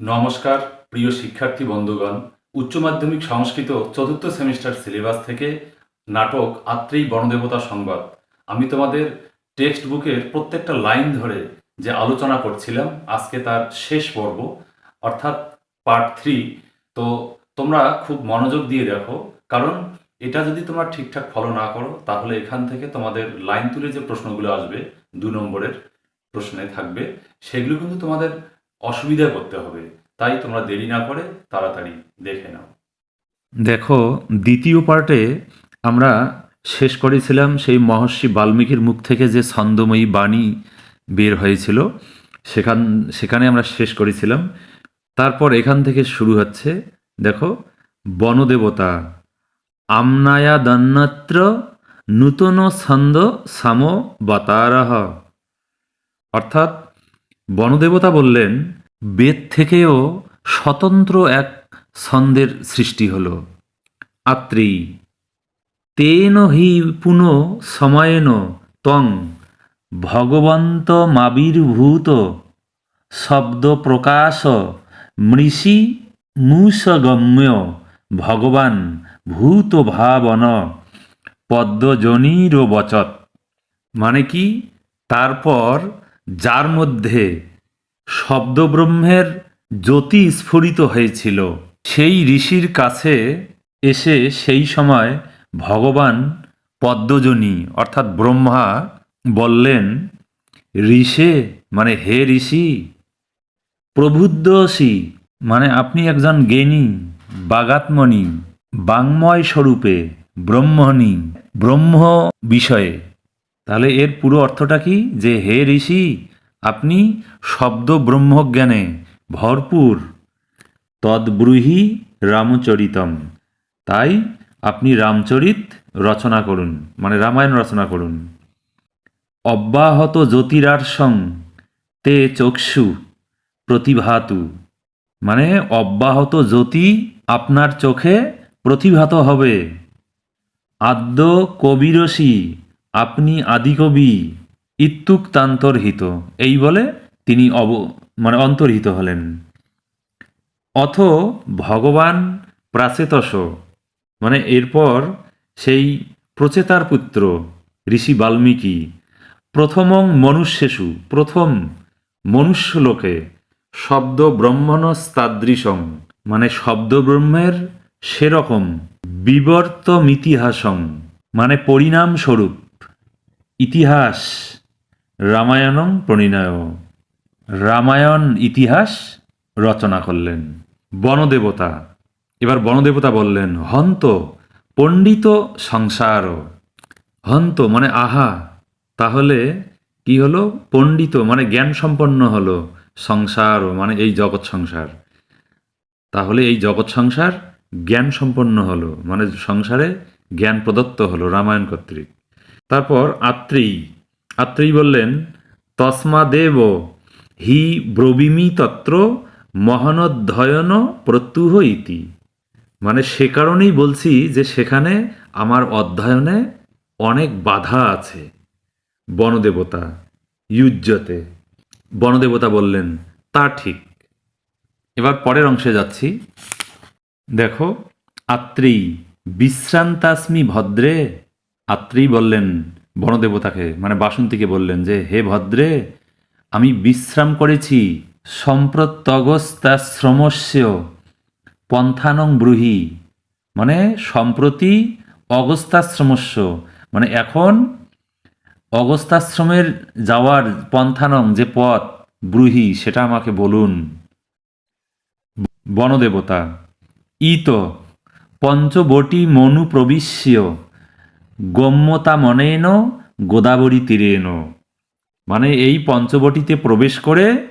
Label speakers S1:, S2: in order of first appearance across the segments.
S1: নমস্কার, প্রিয় শিক্ষার্থী বন্ধুগণ। উচ্চ মাধ্যমিক সংস্কৃত চতুর্থ সেমিস্টার সিলেবাস থেকে নাটক আত্রেই বনদেবতা সংবাদ। আমি তোমাদের টেক্সট বুকের প্রত্যেকটা লাইন ধরে যে আলোচনা করছিলাম, আজকে তার শেষ পর্ব, অর্থাৎ পার্ট থ্রি। তো তোমরা খুব মনোযোগ দিয়ে দেখো, কারণ এটা যদি তোমরা ঠিকঠাক ফলো না করো, তাহলে এখান থেকে তোমাদের লাইন তুলে যে প্রশ্নগুলো আসবে, দু নম্বরের প্রশ্নে থাকবে, সেগুলো কিন্তু তোমাদের অসুবিধা করতে হবে। তাই তোমরা দেরি না করে তাড়াতাড়ি দেখে নাও।
S2: দেখো, দ্বিতীয় পার্টে আমরা শেষ করেছিলাম সেই মহর্ষি বাল্মীকির মুখ থেকে যে ছন্দময়ী বাণী বের হয়েছিল, সেখান, সেখানে আমরা শেষ করেছিলাম। তারপর এখান থেকে শুরু হচ্ছে, দেখো, বনদেবতা, আমনায়া দন্নত্র নূতন ছন্দ সাম বতারহ। অর্থাৎ বনদেবতা বললেন, বেদ থেকেও স্বতন্ত্র এক ছন্দের সৃষ্টি হল। আত্রি, তেন হি পুন সময়েন তং, ভগবন্ত মাবির্ভূত, শব্দ প্রকাশ মৃষি মূষগম্য, ভগবান ভূত ভাবন, পদ্মজনীর বচত। মানে কি? তারপর যার মধ্যে শব্দব্রহ্মের জ্যোতি স্ফুরিত হয়েছিল, সেই ঋষির কাছে এসে সেই সময় ভগবান পদ্মজনী, অর্থাৎ ব্রহ্মা, বললেন, ঋষে মানে হে ঋষি, প্রবুদ্ধসি মানে আপনি একজন জ্ঞানী, বাগাত্মনি, বাংময় স্বরূপে ব্রহ্মণী, ব্রহ্ম বিষয়ে তাহলে এর পুরো অর্থটা কি? যে হে ঋষি, আপনি শব্দ ব্রহ্মজ্ঞানে ভরপুর, তদ্ব্রুহি রামচরিতম। তাই আপনি রামচরিত রচনা করুন মানে রামায়ণ রচনা করুন। অব্যাহত জ্যোতিরার্সং তে চক্ষু প্রতিভাতু। মানে অব্যাহত জ্যোতি আপনার চোখে প্রতিভাত হবে। আদ্য কবিরসি আপনি আদিকবি ইত্যুক্তান্তর্হিত এই বলে তিনি অব মানে অন্তর্হিত হলেন। অথ ভগবান প্রাচেতস মানে এরপর সেই প্রচেতার পুত্র ঋষি বাল্মীকি, প্রথমং মনুষ্যেষু, প্রথম মনুষ্যলোকে শব্দ ব্রহ্মণস্তাদৃশং মানে শব্দ ব্রহ্মের সেরকম বিবর্তমিতিহাসং মানে পরিণাম স্বরূপ ইতিহাস, রামায়ণং প্রণীনয় রামায়ণ, ইতিহাস রচনা করলেন। বনদেবতা, এবার বনদেবতা বললেন, হন্ত, পণ্ডিত সংসার হন্ত মানে আহা, তাহলে কি হলো? পণ্ডিত মানে জ্ঞান সম্পন্ন হলো সংসার মানে এই জগৎ সংসার। তাহলে এই জগৎ সংসার জ্ঞান সম্পন্ন হলো মানে সংসারে জ্ঞান প্রদত্ত হলো রামায়ণ কর্তৃক। তারপর আত্রেয়ী। আত্রেয়ী বললেন তস্মাদেব হি ব্রবিমি তত্র মহানধ্যয়ন প্রত্যুহ ইতি মানে সে কারণেই বলছি যে সেখানে আমার অধ্যয়নে অনেক বাধা আছে। বনদেবতা, ইউজ্জতে। বনদেবতা বললেন, তা ঠিক। এবার পরের অংশে যাচ্ছি। দেখো, আত্রেয়ী, বিশ্রান্তাস্মি ভদ্রে? আত্রেয়ী বললেন, বনদেবতাকে মানে বাসন্তীকে বললেন যে, হে ভদ্রে, আমি বিশ্রাম করেছি, সম্প্রত্যগস্তাশ্রমস্য, পন্থানং ব্রুহি। মানে সম্প্রতি অগস্তাশ্রমস্য। মানে এখন অগস্তাশ্রমের যাওয়ার পন্থানং যে পথ, ব্রুহি, সেটা আমাকে বলুন। বনদেবতা, ইত, পঞ্চবটি মনু প্রবিশ্য গম্যতা মনেন, গোদাবরী তীরেন। মানে এই পঞ্চবটিতে প্রবেশ করে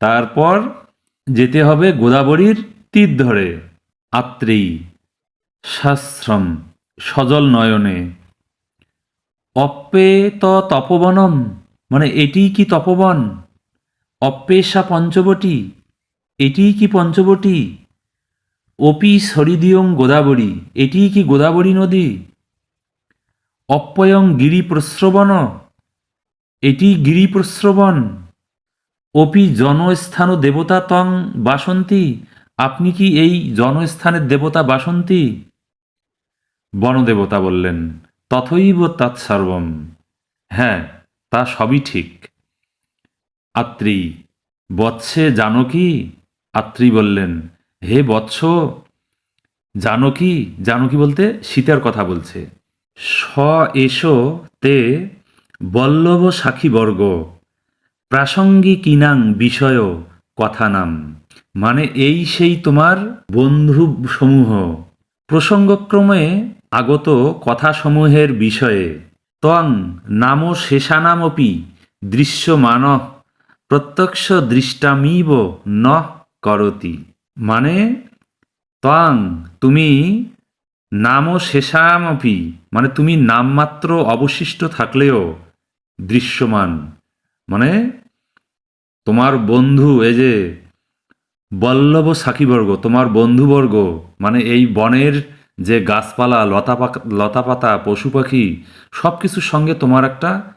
S2: তারপর যেতে হবে গোদাবরীর তীর ধরে, আত্রেয়ী, শাস্ত্রম, সজল নয়নে। অপ্পেত তপবনম মানে এটিই কি তপবন? অপ্পেশা পঞ্চবটি এটিই কি পঞ্চবটি? অপি সরিদিয়ং গোদাবরী এটিই কি গোদাবরী নদী? অপ্যয়ং গিরি প্রস্রবণ এটি গিরি প্রস্রবণ অপি জনস্থান দেবতা তং বাসন্তী। আপনি কি এই জনস্থানের দেবতা বাসন্তী? বনদেবতা বললেন, তথৈব তৎসর্বম। হ্যাঁ তা সবই ঠিক। আত্রি, বৎসে জানকী আত্রি বললেন, হে বৎস জানকী জানকী বলতে সীতার কথা বলছে। স এসো তে বল্লভ সাক্ষীবর্গ প্রাসঙ্গিকিনাং বিষয় কথা নাম মানে এই সেই তোমার বন্ধু সমূহ প্রসঙ্গক্রমে আগত কথাসমূহের বিষয়ে, তং নাম শেষানামপি দৃশ্যমান প্রত্যক্ষ দৃষ্টামিব ন করতি। মানে তং তুমি নাম শেষামপি মানে তুমি নামমাত্র অবশিষ্ট থাকলেও দৃশ্যমান। মানে তোমার বন্ধু, এই যে বল্লভ সাখীবর্গ তোমার বন্ধুবর্গ মানে এই বনের যে গাছপালা, লতা পাক- লতা পাতা, পশু পাখি সব কিছুর সঙ্গে তোমার একটা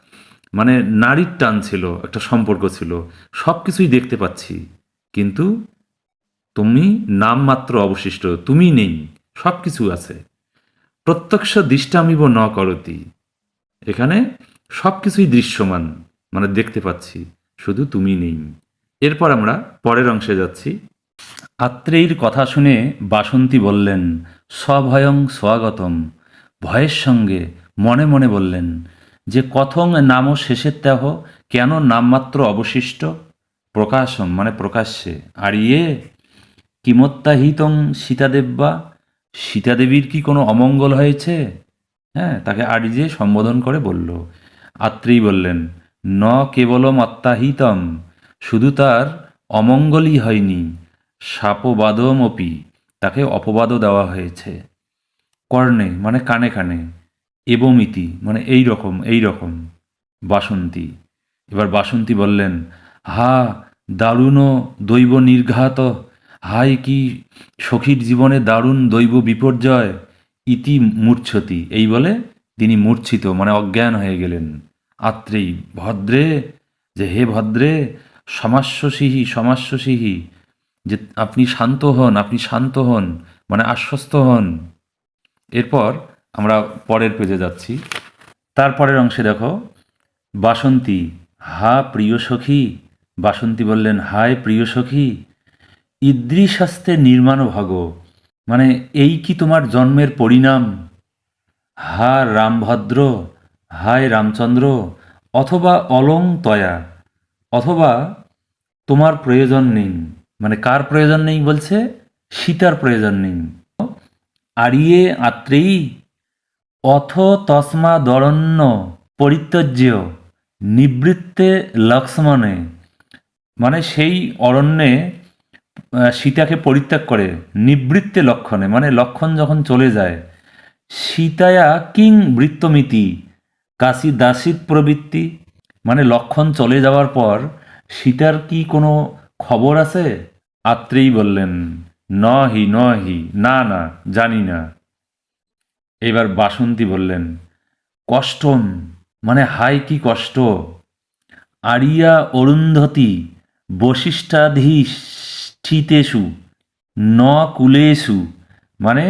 S2: মানে নারীর টান ছিল, একটা সম্পর্ক ছিল। সব কিছুই দেখতে পাচ্ছি। কিন্তু তুমি নামমাত্র অবশিষ্ট, তুমি নেই সব কিছু আছে। প্রত্যক্ষ দৃষ্টামিব ন করতি। এখানে সব কিছুই দৃশ্যমান মানে দেখতে পাচ্ছি, শুধু তুমি নেই। এরপর আমরা পরের অংশে যাচ্ছি। আত্রেয়ীর কথা শুনে বাসন্তী বললেন, স্বভয়ং স্বাগতম। ভয়ের সঙ্গে মনে মনে বললেন, যে কথং নাম শেষের দেহ কেন নামমাত্র অবশিষ্ট? প্রকাশম মানে প্রকাশ্যে। আর ইয়ে কিমত্যাহিতং সীতাদেব্বা সীতাদেবীর কি কোনো অমঙ্গল হয়েছে? হ্যাঁ তাকে আড়িয়ে সম্বোধন করে বলল, আত্রেয়ী বললেন, ন কেবলম অত্যাহিতম শুধু তার অমঙ্গলই হয়নি, সাপবাদমপি তাকে অপবাদও দেওয়া হয়েছে। কর্ণে মানে কানে কানে, এবমিতি মানে এই রকম এই রকম, বাসন্তী। এবার বাসন্তী বললেন, হা, দারুণ দৈব নির্ঘাত হাই কি সখীর জীবনে দারুণ দৈব বিপর্যয়? ইতি মূর্ছতি। এই বলে তিনি মূর্ছিত মানে অজ্ঞান হয়ে গেলেন। আত্রেই ভদ্রে, যে হে ভদ্রে, সমাস্যসিহি সমাস্যসিহি, যে আপনি শান্ত হন, আপনি শান্ত হন মানে আশ্বস্ত হন। এরপর আমরা পরের পেজে যাচ্ছি। তারপরের অংশে দেখো, বাসন্তী, হা প্রিয় সখী। বাসন্তী বললেন, হায় প্রিয় সখী ইদ্রিশাস্তে নির্মাণ ভগ মানে এই কি তোমার জন্মের পরিণাম? হা রামভদ্র, হায় রামচন্দ্র, অথবা অলং তয়া, অথবা তোমার প্রয়োজন নেই। মানে কার প্রয়োজন নেই বলছে? সীতার প্রয়োজন নেই। আরিয়ে আত্রেয়ী, অথ তস্মা দরণ্য পরিত্যজ্য, নিবৃত্তে লক্ষ্মণে। মানে সেই অরণ্যে সীতাকে পরিত্যাগ করে, নিবৃত্তে লক্ষণে মানে লক্ষণ যখন চলে যায়, সীতায়া কিং বৃত্তমিতি, কাশী দাসিত প্রবৃত্তি মানে লক্ষণ চলে যাওয়ার পর সীতার কি কোনো খবর আছে? আত্রেই বললেন ন হি ন, না, জানি না। এবার বাসন্তী বললেন, কষ্টম মানে হাই কি কষ্ট। আরিয়া অরুন্ধতি বশিষ্ঠাধিষ্ঠিতেষু ন কুলেষু মানে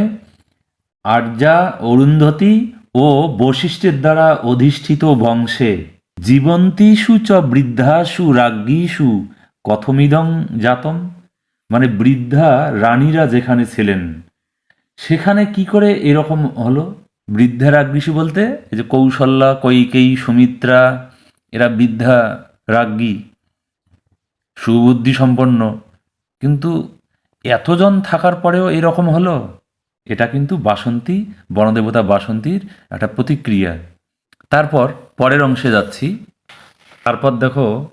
S2: আর্যা অরুন্ধতী ও বশিষ্ঠের দ্বারা অধিষ্ঠিত বংশে। জীবন্তীষু চ বৃদ্ধাসু রাজ্ঞীষু কথমিদং জাতম মানে বৃদ্ধা রানীরা যেখানে ছিলেন। সেখানে কি করে এরকম হলো? বৃদ্ধা রাজ্ঞীষু বলতে, এই যে কৌশল্যা, কৈকেয়ী, সুমিত্রা, এরা বৃদ্ধা রাজ্ঞী, সুবুদ্ধি সম্পন্ন। কিন্তু এতজন থাকার পরেও এরকম হলো? এটা কিন্তু বাসন্তী, বনদেবতা বাসন্তীর একটা প্রতিক্রিয়া। তারপর পরের অংশে যাচ্ছি। তারপর দেখো,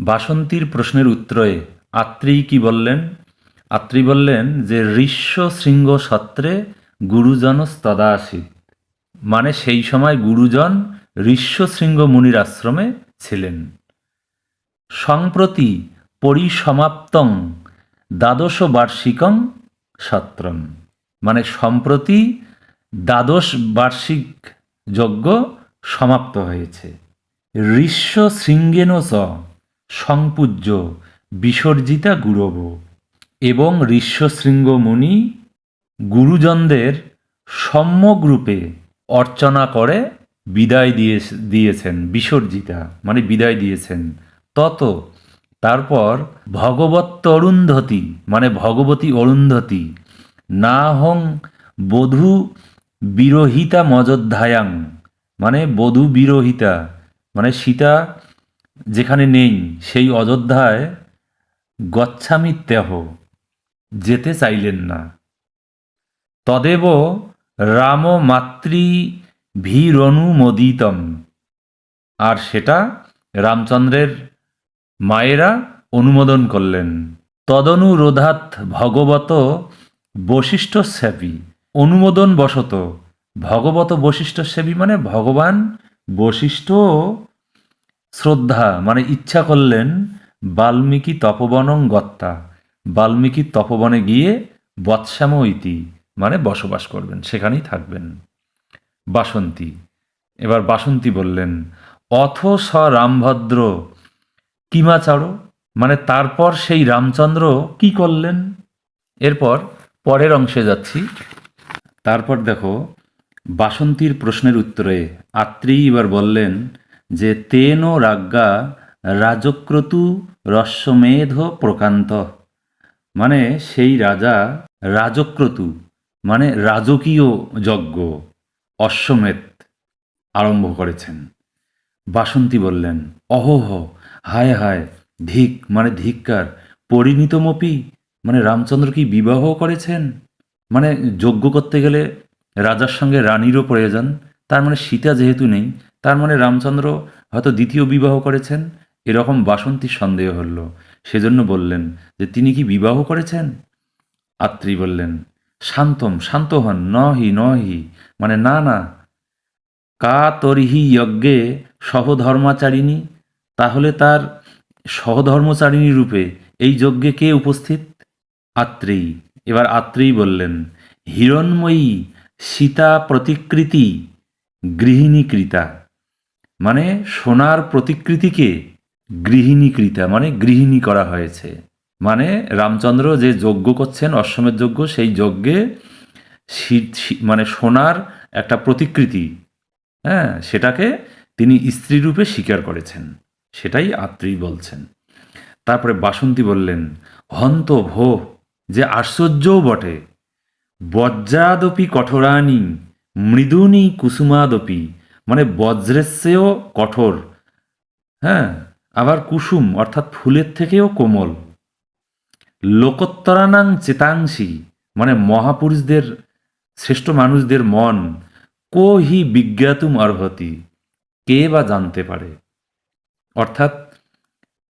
S2: বাসন্তীর প্রশ্নের উত্তরে আত্রেয়ী কি বললেন? আত্রেয়ী বললেন যে, ঋষ্য শৃঙ্গ সত্রে গুরুজন তদাসিত মানে সেই সময় গুরুজন ঋষ্য শৃঙ্গ মুনির আশ্রমে ছিলেন। সম্প্রতি পরিসমাপ্তং দ্বাদশ বার্ষিকং সত্রম। মানে সম্প্রতি দ্বাদশ বার্ষিক যজ্ঞ সমাপ্ত হয়েছে। ঋষ্য শৃঙ্গেন চ সংপূজ্য বিসর্জিতা গুরব। এবং ঋষ্যশৃঙ্গ মুনি গুরুজনদের সম্যক রূপে অর্চনা করে বিদায় দিয়ে দিয়েছেন, বিসর্জিতা মানে বিদায় দিয়েছেন। তত তারপর ভগবত অরুন্ধতী মানে ভগবতী অরুন্ধতী না হং বধূ বিরোহিতা মযোধ্যায়াং মানে বধূ বিরোহিতা মানে সীতা যেখানে নেই, সেই অযোধ্যায় গচ্ছামিত্যাহ যেতে চাইলেন না। তদেব রাম মাতৃ ভীরনুমোদিতম, আর সেটা রামচন্দ্রের মায়েরা অনুমোদন করলেন। তদনুরোধাত ভগবত বশিষ্ঠ সেবী। অনুমোদন বশত। ভগবত বশিষ্ঠ সেবী মানে ভগবান বশিষ্ঠ শ্রদ্ধা মানে ইচ্ছা করলেন বাল্মীকি তপবনং গত্তা। বাল্মীকি তপবনে গিয়ে বৎসাম ইতি মানে বসবাস করবেন, সেখানেই থাকবেন। বাসন্তী। এবার বাসন্তী বললেন, অথ স রামভদ্র কিমাচারো মানে তারপর সেই রামচন্দ্র কি করলেন? এরপর পরের অংশে যাচ্ছি। তারপর দেখো, বাসন্তীর প্রশ্নের উত্তরে আত্রেয়ী এবার বললেন যে, তেন রাজ্ঞা রাজক্রতু রস্যমেধ প্রকান্ত। মানে সেই রাজা রাজক্রতু মানে রাজকীয় যজ্ঞ, অশ্বমেধ আরম্ভ করেছেন। বাসন্তী বললেন, অহোহ হায় হায়, ধিক মানে ধিক্কার। পরিণীতমপি মানে রামচন্দ্র কি বিবাহ করেছেন? মানে যজ্ঞ করতে গেলে রাজার সঙ্গে রানীরও প্রয়োজন। তার মানে সীতা যেহেতু নেই, তার মানে রামচন্দ্র হয়তো দ্বিতীয় বিবাহ করেছেন। এরকম বাসন্তীর সন্দেহ হল। সেজন্য বললেন যে, তিনি কি বিবাহ করেছেন? আত্রী বললেন, শান্তম, শান্ত হন, নহি নহি। মানে না না। কা তরিহি যজ্ঞে সহধর্মাচারিণী তাহলে তার সহধর্মচারিণী রূপে এই যজ্ঞে কে উপস্থিত? আত্রেয়ী। এবার আত্রেয়ী বললেন, হিরণ্ময়ী সীতা প্রতিকৃতি গৃহিণীকৃতা মানে সোনার প্রতিকৃতিকে গৃহিণীকৃতা মানে গৃহিণী করা হয়েছে। মানে রামচন্দ্র যে যজ্ঞ করছেন, অশ্বমেধ যজ্ঞ, সেই যজ্ঞে মানে সোনার একটা প্রতিকৃতি হ্যাঁ সেটাকে তিনি স্ত্রী রূপে স্বীকার করেছেন। সেটাই আত্রেয়ী বলছেন। তারপরে বাসন্তী বললেন, হন্ত ভো, যে আশ্চর্যও বটে। বজ্রাদপি কঠোরানি মৃদুনি কুসুমাদপি মানে বজ্রের কঠোর। হ্যাঁ আবার কুসুম, অর্থাৎ ফুলের থেকেও কোমল। লোকোত্তরানাং চেতাংশী মানে মহাপুরুষদের, শ্রেষ্ঠ মানুষদের মন, কো হি বিজ্ঞাতুম অর্হতি, কে বা জানতে পারে? অর্থাৎ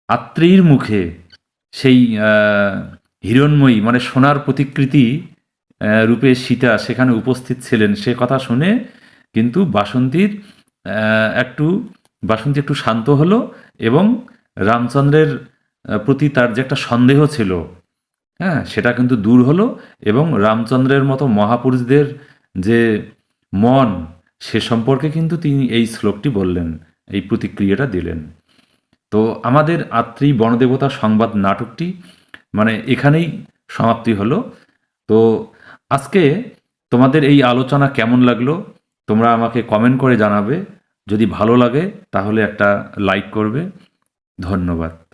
S2: আত্রেয়ীর মুখে সেই হিরণ্ময়ী মানে সোনার প্রতিকৃতি রূপে সীতা সেখানে উপস্থিত ছিলেন। সে কথা শুনে কিন্তু বাসন্তীর একটু, বাসন্তী একটু শান্ত হলো এবং রামচন্দ্রের প্রতি তার যে একটা সন্দেহ ছিল হ্যাঁ সেটা কিন্তু দূর হলো এবং রামচন্দ্রের মতো মহাপুরুষদের যে মন, সে সম্পর্কে কিন্তু তিনি এই শ্লোকটি বললেন, এই প্রতিক্রিয়াটা দিলেন। তো আমাদের আত্রি বনদেবতা সংবাদ নাটকটি মানে এখানেই সমাপ্তি হলো। তো আজকে তোমাদের এই আলোচনা কেমন লাগল, তোমরা আমাকে কমেন্ট করে জানাবে। যদি ভালো লাগে, তাহলে একটা লাইক করবে। ধন্যবাদ।